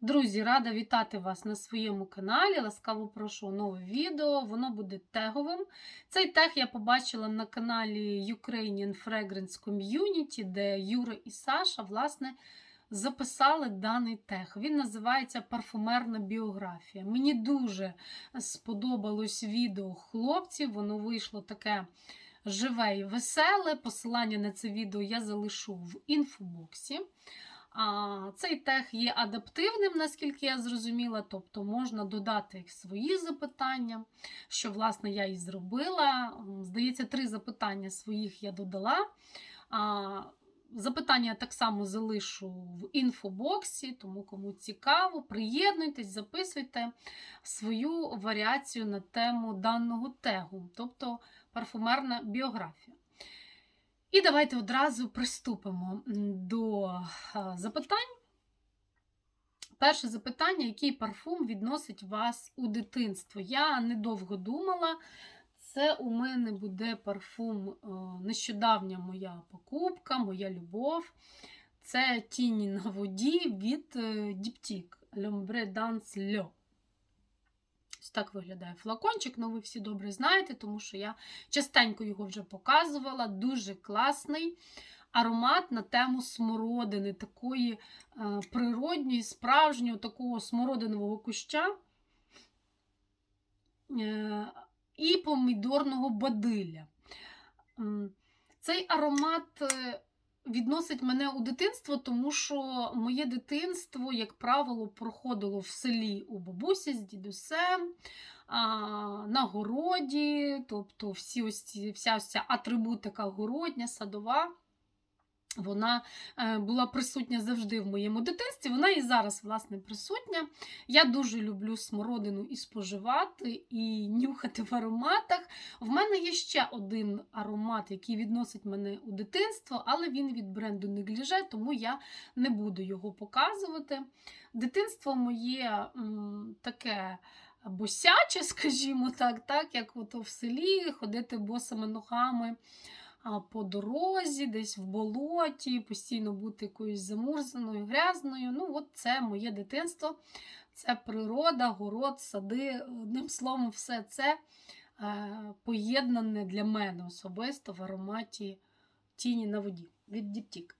Друзі, рада вітати вас на своєму каналі. Ласкаво прошу нове відео. Воно буде теговим. Цей тег я побачила на каналі Ukrainian Fragrance Community, де Юра і Саша, власне, записали даний тег. Він називається Парфумерна біографія. Мені дуже сподобалось відео хлопців. Воно вийшло таке живе і веселе. Посилання на це відео я залишу в інфобоксі. Цей тег є адаптивним, наскільки я зрозуміла, тобто можна додати свої запитання, що, власне, я і зробила. Здається, три запитання своїх я додала. Запитання я так само залишу в інфобоксі, тому кому цікаво, приєднуйтесь, записуйте свою варіацію на тему даного тегу, тобто парфумерна біографія. І давайте одразу приступимо до запитань. Перше запитання: який парфум відносить вас у дитинство? Я недовго думала. Це у мене буде парфум, е, нещодавня моя покупка, моя любов. Це тіні на воді від Діптік L'Ombre Dance Le. Ось так виглядає флакончик, ну ви всі добре знаєте, тому що я частенько його вже показувала. Дуже класний аромат на тему смородини, такої е, природньої, справжнього такого смородинового куща е, і помідорного бадилля. Цей аромат е, відносить мене у дитинство, тому що моє дитинство, як правило, проходило в селі у бабусі з дідусем, на городі, тобто всі ось ці, вся ось ця атрибутика городня, садова. Вона е, була присутня завжди в моєму дитинстві. Вона і зараз, власне, присутня. Я дуже люблю смородину і споживати, і нюхати в ароматах. В мене є ще один аромат, який відносить мене у дитинство, але він від бренду Негліже, тому я не буду його показувати. Дитинство моє м, таке босяче, скажімо так, так як ото в селі ходити босими ногами по дорозі, десь в болоті, постійно бути якоюсь замурзаною, грязною. Ну, от це моє дитинство, це природа, город, сади. Одним словом, все це е, поєднане для мене особисто в ароматі тіні на воді від Діптік.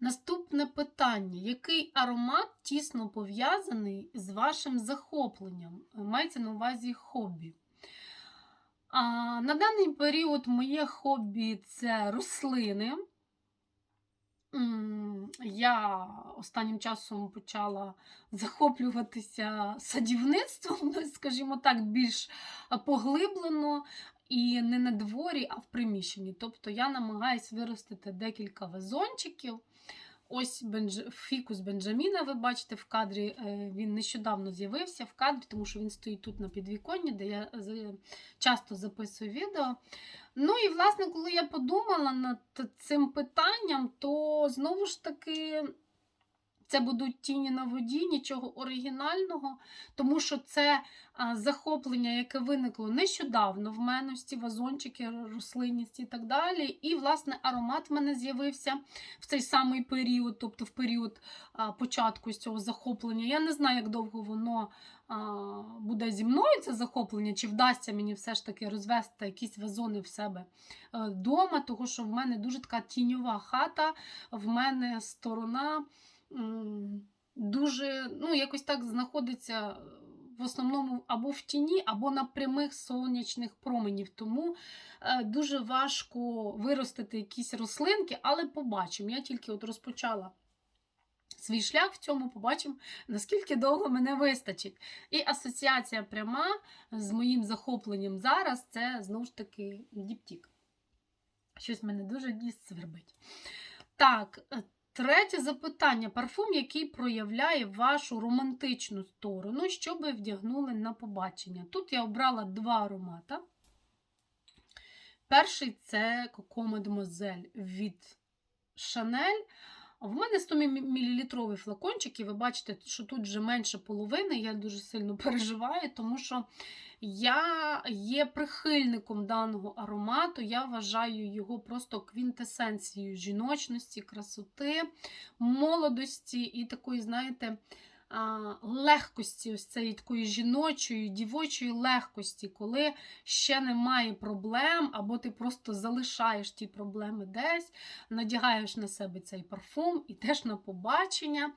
Наступне питання: який аромат тісно пов'язаний з вашим захопленням? Мається на увазі хобі. На даний період моє хобі це рослини. Я останнім часом почала захоплюватися садівництвом, скажімо так, більш поглиблено і не на дворі, а в приміщенні. Тобто я намагаюся виростити декілька вазончиків. Ось бенж... фікус Бенджаміна, ви бачите в кадрі, е, він нещодавно з'явився в кадрі, тому що він стоїть тут на підвіконні, де я часто записую відео. Ну і, власне, коли я подумала над цим питанням, то знову ж таки. Це будуть тіні на воді, нічого оригінального, тому що це захоплення, яке виникло нещодавно в мене, ці вазончики, рослинність і так далі. І, власне, аромат в мене з'явився в цей самий період, тобто в період початку цього захоплення. Я не знаю, як довго воно буде зі мною це захоплення, чи вдасться мені все ж таки розвести якісь вазони в себе вдома, тому що в мене дуже така тіньова хата, в мене сторона дуже, ну, якось так знаходиться в основному або в тіні, або на прямих сонячних променів. Тому е, дуже важко виростити якісь рослинки, але побачимо. Я тільки от розпочала. Свій шлях в цьому побачимо, наскільки довго мене вистачить. І асоціація пряма з моїм захопленням зараз це знову ж таки діптік. Щось мене дуже ніс свербить. Так, е, третє запитання. Парфум, який проявляє вашу романтичну сторону, що ви вдягнули на побачення. Тут я обрала два аромата. Перший це Coco Mademoiselle від Chanel. В мене 100 мл флакончик, і ви бачите, що тут вже менше половини. Я дуже сильно переживаю, тому що я є прихильником даного аромату. Я вважаю його просто квінтесенцією жіночності, красоти, молодості і такої, знаєте, легкості, ось цієї такої жіночої, дівочої легкості, коли ще немає проблем, або ти просто залишаєш ті проблеми десь, надягаєш на себе цей парфум, ідеш на побачення.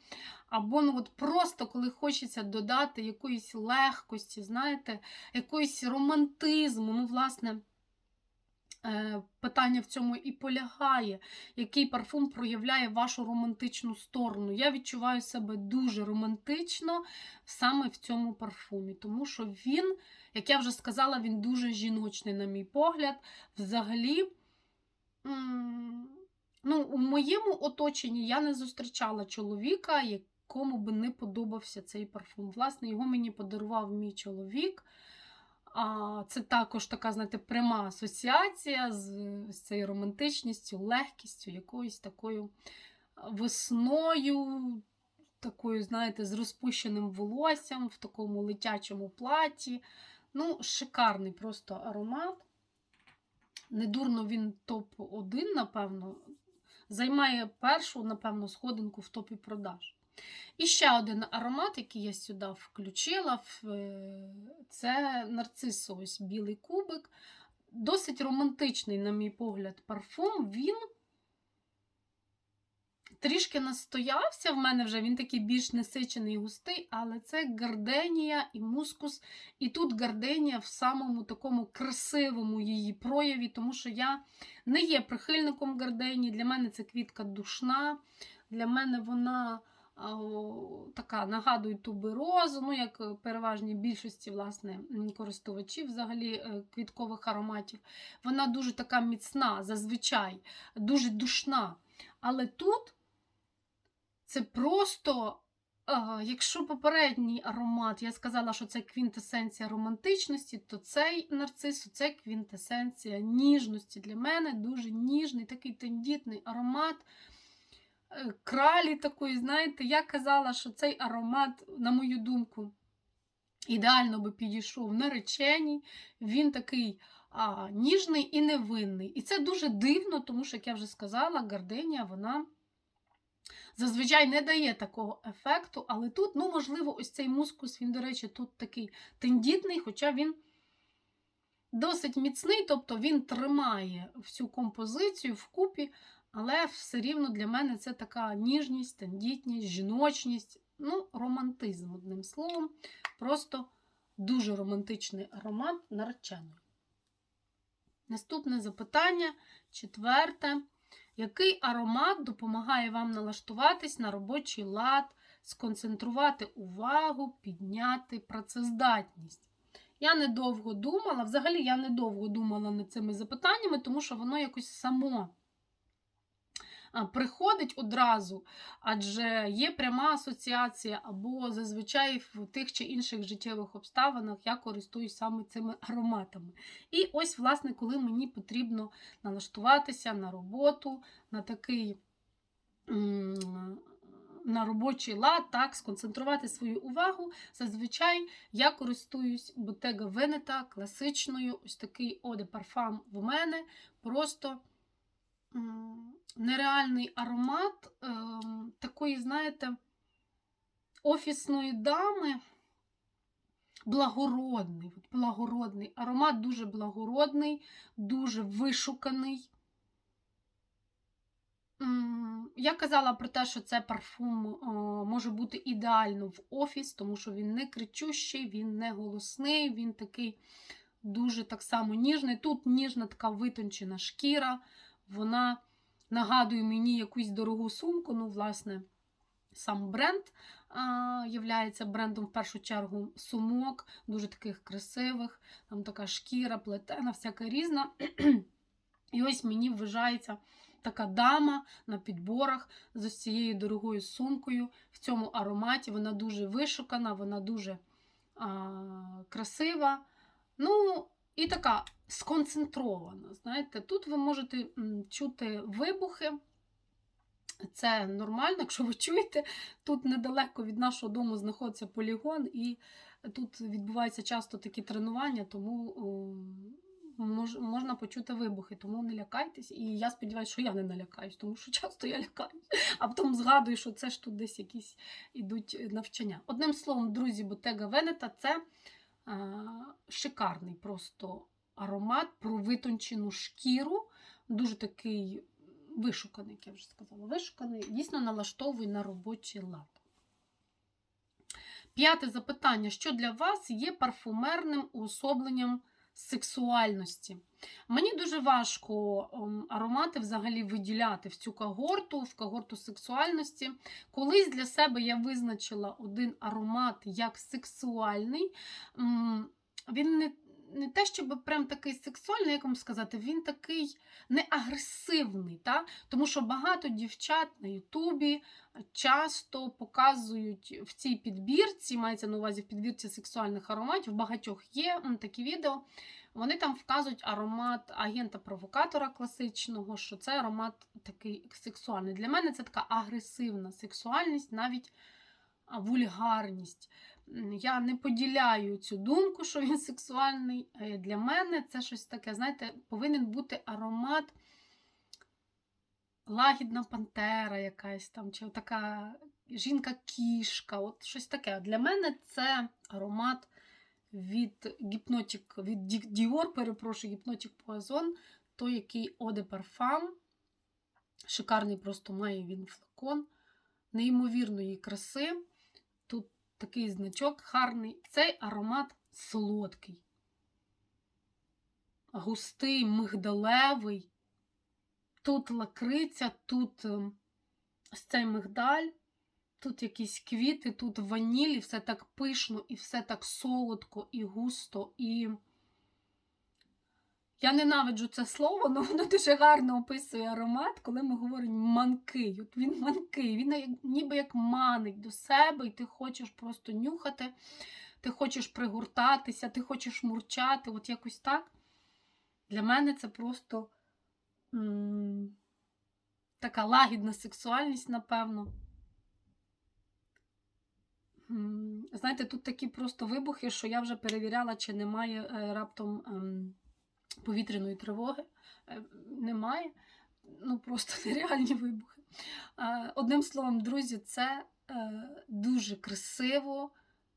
Або ну от просто коли хочеться додати якоїсь легкості, знаєте, якоїсь романтизму, ну, власне. Е, Питання в цьому і полягає, який парфум проявляє вашу романтичну сторону. Я відчуваю себе дуже романтично саме в цьому парфумі, тому що він, як я вже сказала, він дуже жіночний, на мій погляд. Взагалі, ну, у моєму оточенні я не зустрічала чоловіка, якому би не подобався цей парфум. Власне, його мені подарував мій чоловік. Це також така, знаєте, пряма асоціація з цією романтичністю, легкістю, якоюсь такою весною, такою, знаєте, з розпущеним волоссям в такому летячому платі. Ну, шикарний просто аромат. Недурно він топ-1, напевно, займає першу, напевно, сходинку в топі продаж. І ще один аромат, який я сюди включила, е, це нарцисо, ось білий кубик. Досить романтичний, на мій погляд, парфум. Він трішки настоявся в мене вже, він такий більш насичений густий, але це гарденія і мускус. І тут гарденія в самому такому красивому її прояві, тому що я не є прихильником гарденії. Для мене це квітка душна, для мене вона така нагадує туберозу, ну, як переважній більшості власне, користувачів взагалі е, квіткових ароматів. Вона дуже така міцна, зазвичай, дуже душна. Але тут це просто. Якщо попередній аромат, я сказала, що це квінтесенція романтичності, то цей нарцис це квінтесенція ніжності. Для мене дуже ніжний, такий тендітний аромат. Е, кралі такої, знаєте, я казала, що цей аромат, на мою думку, ідеально би підійшов нареченій. Він такий а, ніжний і невинний. І це дуже дивно, тому що, як я вже сказала, гарденія, вона. Зазвичай не дає такого ефекту, але тут, ну, можливо, ось цей мускус, він, до речі, тут такий тендітний, хоча він досить міцний, тобто він тримає всю композицію вкупі, але все рівно для мене це така ніжність, тендітність, жіночність, ну, романтизм, одним словом. Просто дуже романтичний аромат нареченої. Наступне запитання, четверте. Який аромат допомагає вам налаштуватись на робочий лад, сконцентрувати увагу, підняти працездатність? Я недовго думала, взагалі я недовго думала над цими запитаннями, тому що воно якось само приходить одразу, адже є пряма асоціація, або зазвичай в тих чи інших життєвих обставинах я користуюсь саме цими ароматами. І ось, власне, коли мені потрібно налаштуватися на роботу, на такий. На робочий лад, так, сконцентрувати свою увагу. Зазвичай я користуюсь Bottega Veneta класичною, ось такий оде парфам в мене. Просто нереальний аромат е, такої, знаєте, офісної дами. Благородний, благородний. Аромат дуже благородний, дуже вишуканий. Я казала про те, що це парфум е, може бути ідеально в офіс, тому що він не кричущий, він не голосний, він такий дуже так само ніжний. Тут ніжна така витончена шкіра, вона нагадує мені якусь дорогу сумку. Ну, власне, сам бренд а, являється брендом в першу чергу сумок, дуже таких красивих, там така шкіра, плетена, всяка різна. І ось мені вважається така дама на підборах з ось цією дорогою сумкою в цьому ароматі. Вона дуже вишукана, вона дуже а, красива. Ну, і така сконцентрована. Знаєте, Тут ви можете чути вибухи, Це нормально, якщо ви чуєте, тут недалеко від нашого дому знаходиться полігон, і тут відбуваються часто такі тренування, тому можна почути вибухи, тому не лякайтесь. І я сподіваюся, що я не налякаюсь, тому що часто я лякаюсь, а потім згадую, що це ж тут десь якісь ідуть навчання. Одним словом, друзі, Bottega Veneta – це шикарний просто аромат про витончену шкіру, дуже такий вишуканий, як я вже сказала, вишуканий, дійсно налаштовує на робочий лад. П'яте запитання: що для вас є парфумерним уособленням сексуальності? Мені дуже важко ем, аромати взагалі виділяти в цю когорту, в когорту сексуальності. Колись для себе я визначила один аромат як сексуальний. Він не, не те, щоб прям такий сексуальний, як вам сказати, він такий не агресивний. Та? Тому що багато дівчат на Ютубі часто показують в цій підбірці, мається на увазі в підбірці сексуальних ароматів, в багатьох є такі відео. Вони там вказують аромат агента-провокатора класичного, що це аромат такий сексуальний. Для мене це така агресивна сексуальність, навіть вульгарність. Я не поділяю цю думку, що він сексуальний. Е, Для мене це щось таке, знаєте, повинен бути аромат лагідна пантера якась там, чи така жінка-кішка, от щось таке. Для мене це аромат від гіпнотік, від Dior, перепрошую, гіпнотік Poison, той, який de Parfum. Шикарний просто має він флакон, неймовірної краси. Такий значок гарний. Цей аромат солодкий, густий, мигдалевий. Тут лакриця, тут ем, ось цей мигдаль, тут якісь квіти, тут ваніль, і все так пишно, і все так солодко і густо. І я ненавиджу це слово, але воно дуже гарно описує аромат, коли ми говоримо манкий. От він манкий, він ніби як манить до себе, і ти хочеш просто нюхати, ти хочеш пригортатися, ти хочеш мурчати, от якось так. Для мене це просто м, така лагідна сексуальність, напевно. Знаєте, тут такі просто вибухи, що я вже перевіряла, чи немає е, раптом ем, повітряної тривоги. Е, Немає. Ну, просто нереальні вибухи. Одним словом, друзі, це е, дуже красиво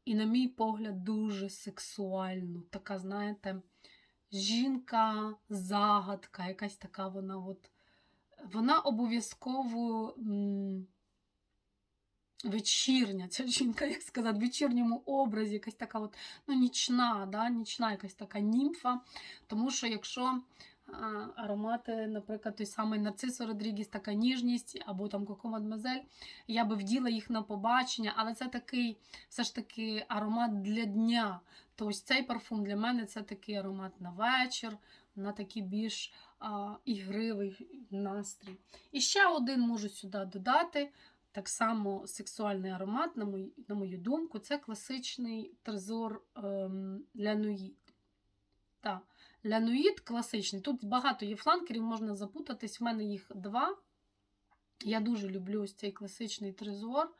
і, на мій погляд, дуже сексуально. Така, знаєте, жінка, загадка, якась така вона от. Вона обов'язково вечірня, ця жінка, як сказати, в вечірньому образі, якась така от, ну, нічна, да, нічна якась така німфа. Тому що якщо аромати, наприклад, той самий Нарцисо Родрігіс, така ніжність, або там Коко Мадмазель, я би вділа їх на побачення, але це такий все ж таки аромат для дня. То ось цей парфум для мене це такий аромат на вечір, на такий більш а, ігривий настрій. І ще один можу сюди додати. Так само сексуальний аромат, на мою, на мою думку, це класичний трезор ем, Лянуїд. Так, Лянуїд класичний. Тут багато є фланкерів, можна запутатись. В мене їх два. Я дуже люблю ось цей класичний трезор.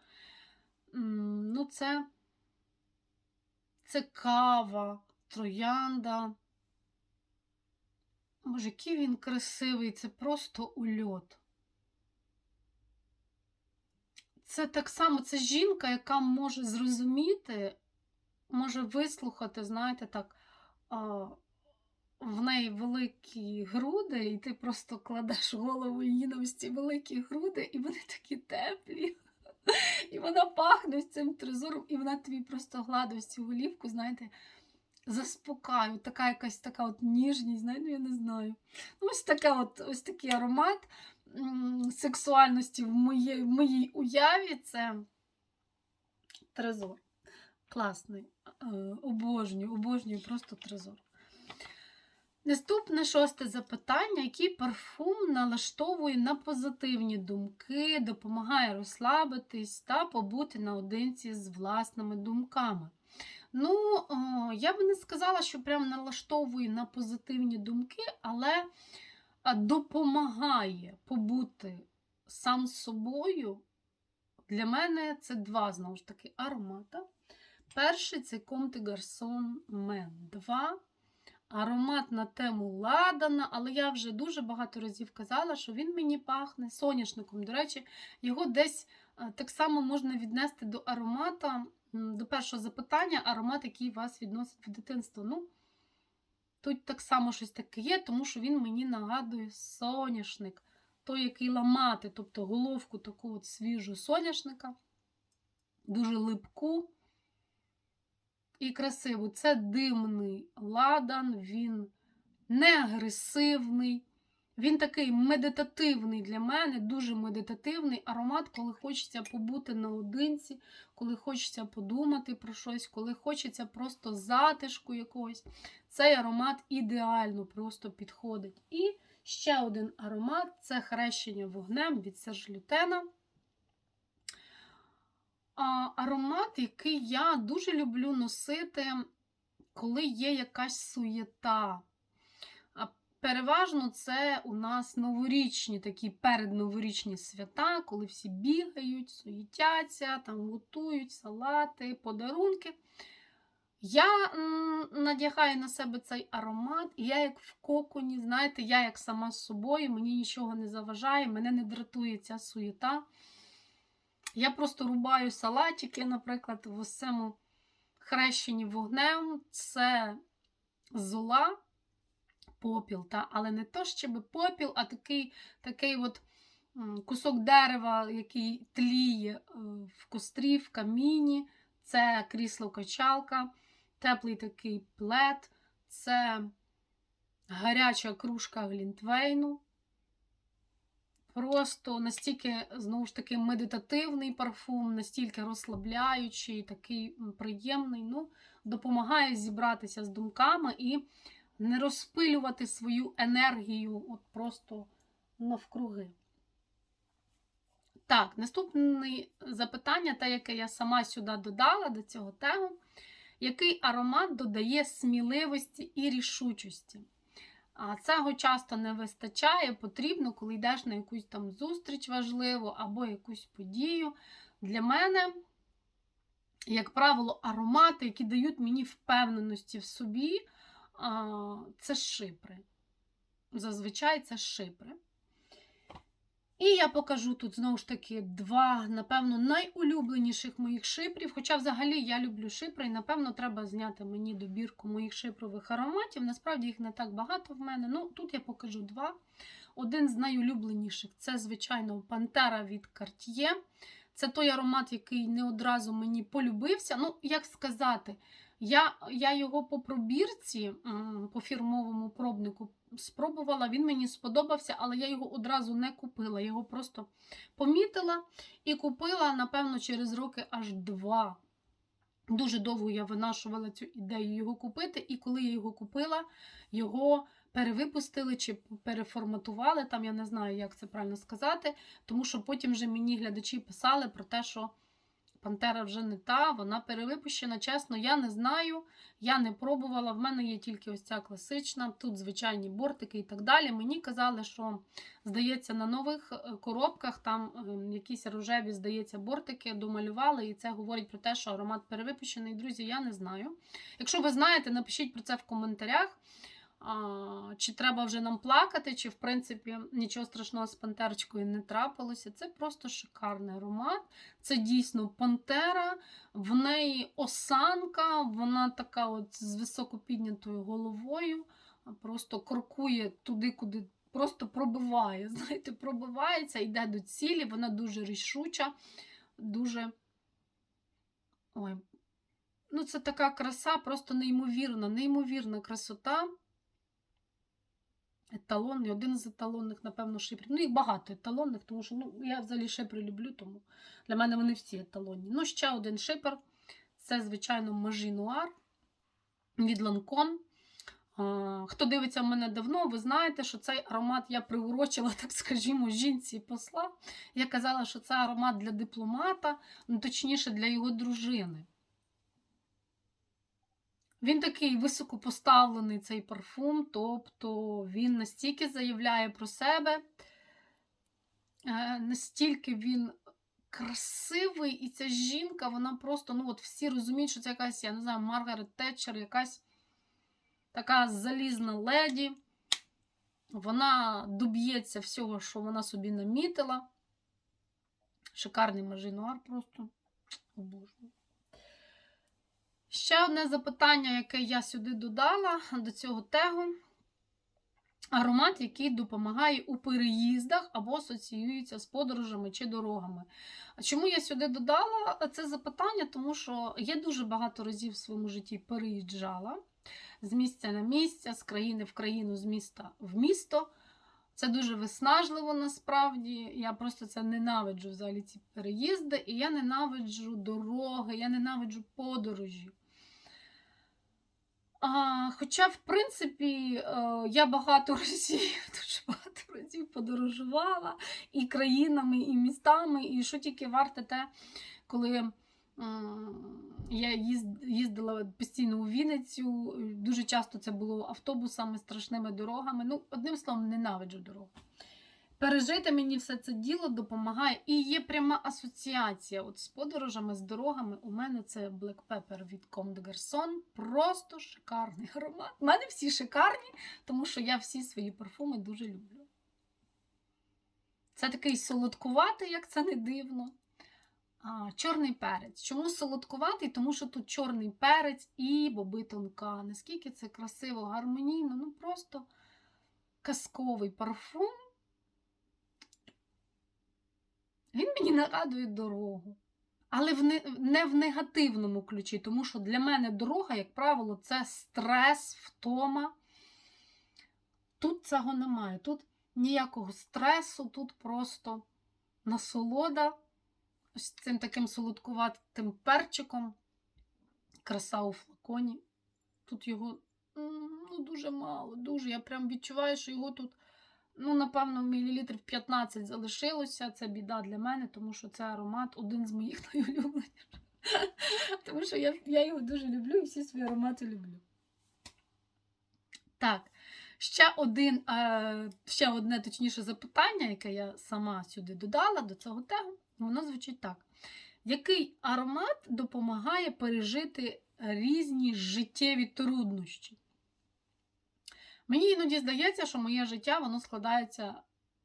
Ну, це, це кава, троянда. Боже, який він красивий, це просто ульот. Це так само, це жінка, яка може зрозуміти, може вислухати, знаєте, так, в неї великі груди, і ти просто кладеш голову її на ось ці великі груди, і вони такі теплі. І вона пахне цим трезором, і вона тобі просто гладить цю голівку, знаєте, заспокаю. Така якась така от ніжність, знаєте, я не знаю. Ну, ось, така от, ось такий аромат сексуальності в моїй, в моїй уяві це трезор. Класний. Е, Обожнюю, обожнюю просто трезор. Наступне шосте запитання: який парфум налаштовує на позитивні думки, допомагає розслабитись та побути наодинці з власними думками? Ну, о, я би не сказала, що прям налаштовує на позитивні думки, але допомагає побути сам собою, для мене це два, знову ж таки, аромата. Перший це Comme des Garçons Men 2. Аромат на тему ладана, але я вже дуже багато разів казала, що він мені пахне соняшником. До речі, його десь е, так само можна віднести до аромата, до першого запитання, аромат, який вас відносить в дитинство. Ну, тут так само щось таке є, тому що він мені нагадує соняшник, той, який ламати, тобто головку таку от свіжу соняшника, дуже липку і красиву. Це димний ладан, він не агресивний. Він такий медитативний для мене, дуже медитативний аромат, коли хочеться побути наодинці, коли хочеться подумати про щось, коли хочеться просто затишку якогось. Цей аромат ідеально просто підходить. І ще один аромат це хрещення вогнем від Сержлютена. Аромат, який я дуже люблю носити, коли є якась суєта. Переважно це у нас новорічні такі передноворічні свята, коли всі бігають, суєтяться, там готують салати, подарунки. Я надягаю на себе цей аромат, і я як в коконі, знаєте, я як сама з собою, мені нічого не заважає, мене не дратує ця суєта. Я просто рубаю салатики, наприклад, в цьому хрещенні вогнем. Це зола, попіл, та? але не то щоб попіл, а такий такий от кусок дерева, який тліє е, в кострі, в каміні. Це крісло-качалка, теплий такий плед, це гаряча кружка глінтвейну. Просто настільки, знову ж таки, медитативний парфум, настільки розслабляючий, такий приємний. Ну, допомагає зібратися з думками і не розпилювати свою енергію от просто навкруги. Так, наступне запитання, те, яке я сама сюди додала до цього тегу. Який аромат додає сміливості і рішучості? А цього часто не вистачає, потрібно, коли йдеш на якусь там зустріч важливу або якусь подію. Для мене, як правило, аромати, які дають мені впевненості в собі, це шипри. Зазвичай це шипри. І я покажу тут знову ж таки два, напевно, найулюбленіших моїх шипрів. Хоча, взагалі, я люблю шипри, і, напевно, треба зняти мені добірку моїх шипрових ароматів. Насправді їх не так багато в мене. Ну, тут я покажу два. Один з найулюбленіших це, звичайно, Пантера від Cartier. Це той аромат, який не одразу мені полюбився. Ну, як сказати, я, я його по пробірці, по фірмовому пробнику спробувала, він мені сподобався, але я його одразу не купила. Його просто помітила і купила, напевно, через роки аж два. Дуже довго я винашувала цю ідею його купити, і коли я його купила, його перевипустили чи переформатували, там я не знаю, як це правильно сказати, тому що потім вже мені глядачі писали про те, що Пантера вже не та, вона перевипущена. Чесно, я не знаю, я не пробувала. В мене є тільки ось ця класична, тут звичайні бортики і так далі. Мені казали, що, здається, на нових е, коробках там е, якісь рожеві, здається, бортики домалювали, і це говорить про те, що аромат перевипущений. Друзі, я не знаю. Якщо ви знаєте, напишіть про це в коментарях. Чи треба вже нам плакати, чи в принципі нічого страшного з пантерочкою не трапилося. Це просто шикарний аромат. Це дійсно пантера, в неї осанка, вона така от з високо піднятою головою, просто крокує туди, куди просто пробиває. Знаєте, пробивається, йде до цілі, вона дуже рішуча, дуже. Ой, ну це така краса, просто неймовірна, неймовірна красота. Еталонний, один з еталонних, напевно, шипрів. Ну, їх багато еталонних, тому що ну, я взагалі шипри люблю, тому для мене вони всі еталонні. Ну, ще один шипер це, звичайно, Мажі Нуар від Lancome. Хто дивиться мене давно, ви знаєте, що цей аромат я приурочила, так скажімо, жінці посла. Я казала, що це аромат для дипломата, ну, точніше, для його дружини. Він такий високопоставлений цей парфум, тобто він настільки заявляє про себе, е, настільки він красивий, і ця жінка, вона просто, ну от всі розуміють, що це якась, я не знаю, Маргарет Тетчер, якась така залізна леді. Вона доб'ється всього, що вона собі намітила. Шикарний мажинуар просто обожнюю. Ще одне запитання, яке я сюди додала до цього тегу. Аромат, який допомагає у переїздах або асоціюється з подорожами чи дорогами. Чому я сюди додала це запитання? Тому що я дуже багато разів в своєму житті переїжджала з місця на місце, з країни в країну, з міста в місто. Це дуже виснажливо насправді. Я просто це ненавиджу взагалі ці переїзди, і я ненавиджу дороги, я ненавиджу подорожі. А, Хоча, в принципі, е, я багато разів, дуже багато разів подорожувала і країнами, і містами, і що тільки варте те, коли я їздила постійно у Вінницю, дуже часто це було автобусами, страшними дорогами. Ну, одним словом, ненавиджу дорогу. Пережити мені все це діло допомагає. І є пряма асоціація от з подорожами, з дорогами. У мене це Black Pepper від Comme de Garçon. Просто шикарний аромат. У мене всі шикарні, тому що я всі свої парфуми дуже люблю. Це такий солодкуватий, як це не дивно. А, чорний перець. Чому солодкуватий? Тому що тут чорний перець і боби тонка. Наскільки це красиво, гармонійно, ну просто казковий парфум. Він мені нагадує дорогу. Але в не, не в негативному ключі, тому що для мене дорога, як правило, це стрес, втома. Тут цього немає. Тут ніякого стресу, тут просто насолода ось цим таким солодкуватим перчиком. Краса у флаконі. Тут його ну, дуже мало, дуже. Я прям відчуваю, що його тут, ну, напевно, мілілітрів 15 залишилося. Це біда для мене, тому що це аромат один з моїх найулюбленіших. Тому що я, я його дуже люблю і всі свої аромати люблю. Так, ще один, е, ще одне точніше запитання, яке я сама сюди додала до цього тегу, воно звучить так. Який аромат допомагає пережити різні життєві труднощі? Мені іноді здається, що моє життя воно складається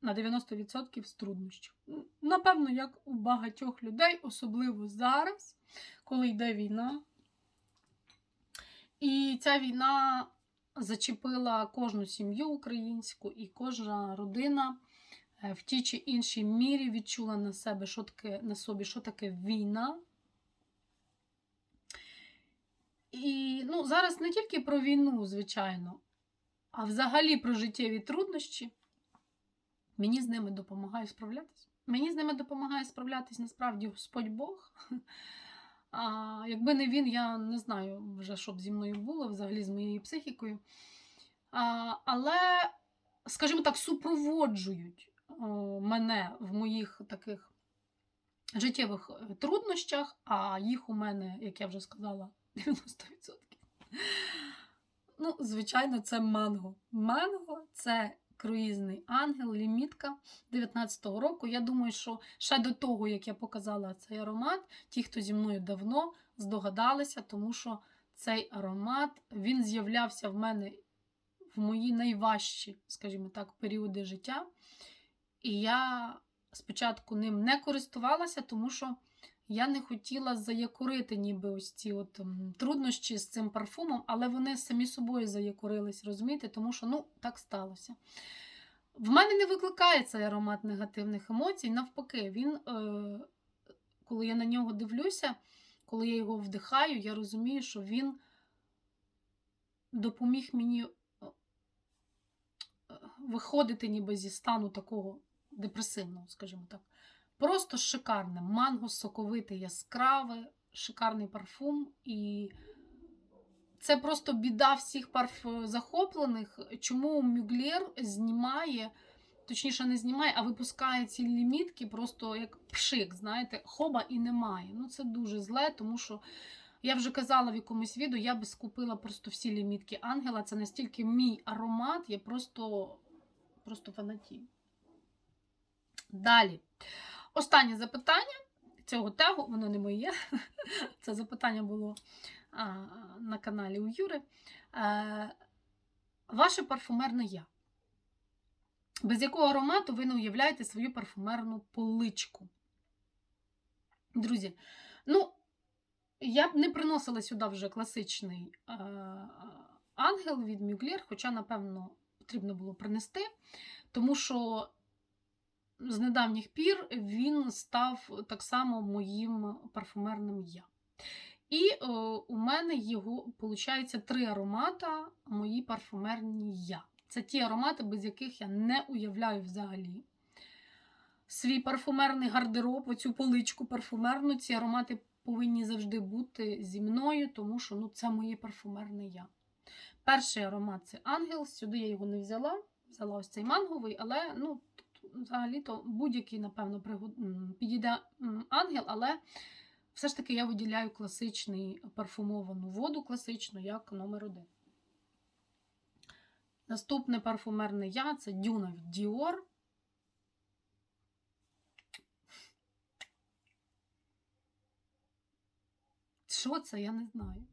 на 90% з труднощів. Напевно, як у багатьох людей, особливо зараз, коли йде війна. І ця війна зачепила кожну сім'ю українську, і кожна родина е, в тій чи іншій мірі відчула на себе, що таке, на собі, що таке війна. І ну, зараз не тільки про війну, звичайно, а взагалі про життєві труднощі. Мені з ними допомагає справлятися. Мені з ними допомагає справлятись насправді Господь Бог. А, якби не він, я не знаю вже, що б зі мною було, взагалі з моєю психікою. А, але, скажімо так, супроводжують мене в моїх таких життєвих е, труднощах, а їх у мене, як я вже сказала, 90%. Ну, звичайно, це манго. Манго це круїзний ангел, лімітка 19-го року. Я думаю, що ще до того, як я показала цей аромат, ті, хто зі мною давно здогадалися, тому що цей аромат він з'являвся в мене в мої найважчі, скажімо так, періоди життя. І я спочатку ним не користувалася, тому що я не хотіла заякорити ніби ось ці от труднощі з цим парфумом, але вони самі собою заякорились, розумієте, тому що ну, так сталося. В мене не викликає цей аромат негативних емоцій. Навпаки, він, е, коли я на нього дивлюся, коли я його вдихаю, я розумію, що він допоміг мені е, виходити ніби зі стану такого депресивного, скажімо так. Просто шикарне. Манго соковите, яскраве, шикарний парфум. І це просто біда всіх парф захоплених. Чому Мюглєр знімає, точніше, не знімає, а випускає ці лімітки просто як пшик, знаєте, хоба і немає. Ну, це дуже зле, тому що. Я вже казала в якомусь відео, я би скупила просто всі лімітки Ангела. Це настільки мій аромат, я просто, просто фанатію. Далі. Останнє запитання цього тегу, воно не моє. Це запитання було на каналі у Юри. Е, ваше парфумерне я. Без якого аромату ви не уявляєте свою парфумерну поличку? Друзі, ну, я б не приносила сюди вже класичний е, ангел від Мюглєр, хоча, напевно, потрібно було принести, тому що з недавніх пір він став так само моїм парфумерним я. І е, у мене його, виходить, три аромата мої парфумерні я. Це ті аромати, без яких я не уявляю взагалі. Свій парфумерний гардероб, оцю поличку парфумерну, ці аромати повинні завжди бути зі мною, тому що ну, це моє парфумерне я. Перший аромат це ангел. Сюди я його не взяла. Взяла ось цей манговий, але ну, взагалі-то будь-який, напевно, пригод... підійде ангел, але все ж таки я виділяю класичний парфумовану воду, класичну, як номер один. Наступне парфумерне я це дюна від Dior. Що це, я не знаю.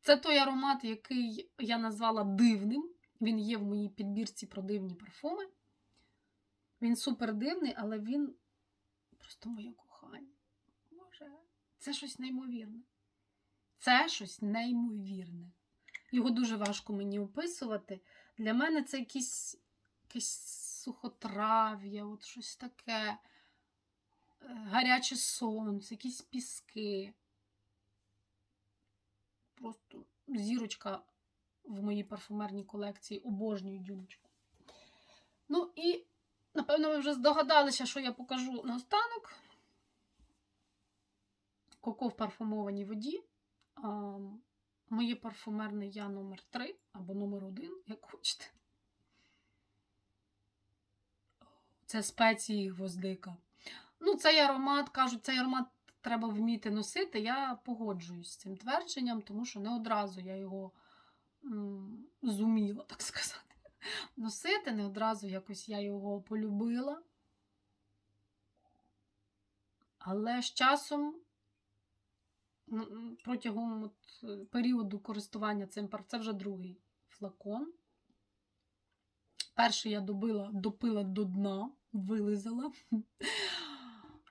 Це той аромат, який я назвала дивним. Він є в моїй підбірці про дивні парфуми. Він супер дивний, але він просто моє кохання. Боже, це щось неймовірне. Це щось неймовірне. Його дуже важко мені описувати. Для мене це якісь, якесь сухотрав'я, от щось таке, е, гаряче сонце, якісь піски. Просто зірочка в моїй парфумерній колекції обожнюю дюночку. Ну і, напевно, ви вже здогадалися, що я покажу наостанок. Коко в парфумованій воді. А, моє парфумерне я номер 3 або номер 1, як хочете. Це спеції гвоздика. Ну, цей аромат, кажуть, цей аромат треба вміти носити. Я погоджуюсь з цим твердженням, тому що не одразу я його м, зуміла, так сказати, носити. Не одразу якось я його полюбила. Але з часом, протягом от, е, періоду користування цим пар, це вже другий флакон. Перший я добила, допила до дна, вилизала.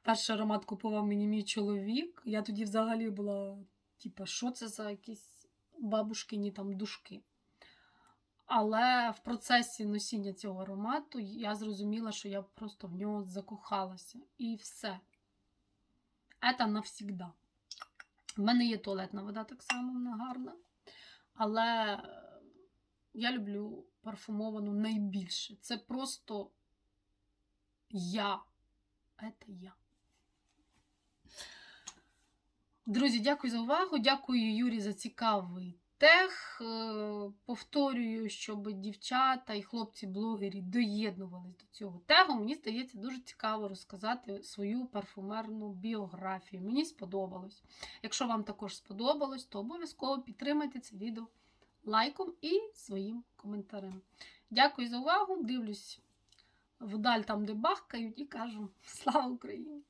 Перший аромат купував мені мій чоловік. Я тоді взагалі була, типа, що це за якісь бабушкині там душки. Але в процесі носіння цього аромату я зрозуміла, що я просто в нього закохалася. І все. Це навсігда. В мене є туалетна вода так само, вона гарна. Але е, я люблю парфумовану найбільше. Це просто я. Це я. Друзі, дякую за увагу. Дякую Юрі за цікавий тех. Е, Повторюю, щоб дівчата і хлопці-блогері доєднувались до цього тегу. Мені здається, дуже цікаво розказати свою парфумерну біографію. Мені сподобалось. Якщо вам також сподобалось, то обов'язково підтримайте це відео лайком і своїм коментарем. Дякую за увагу. Дивлюсь вдаль там, де бахкають, і кажу: Слава Україні!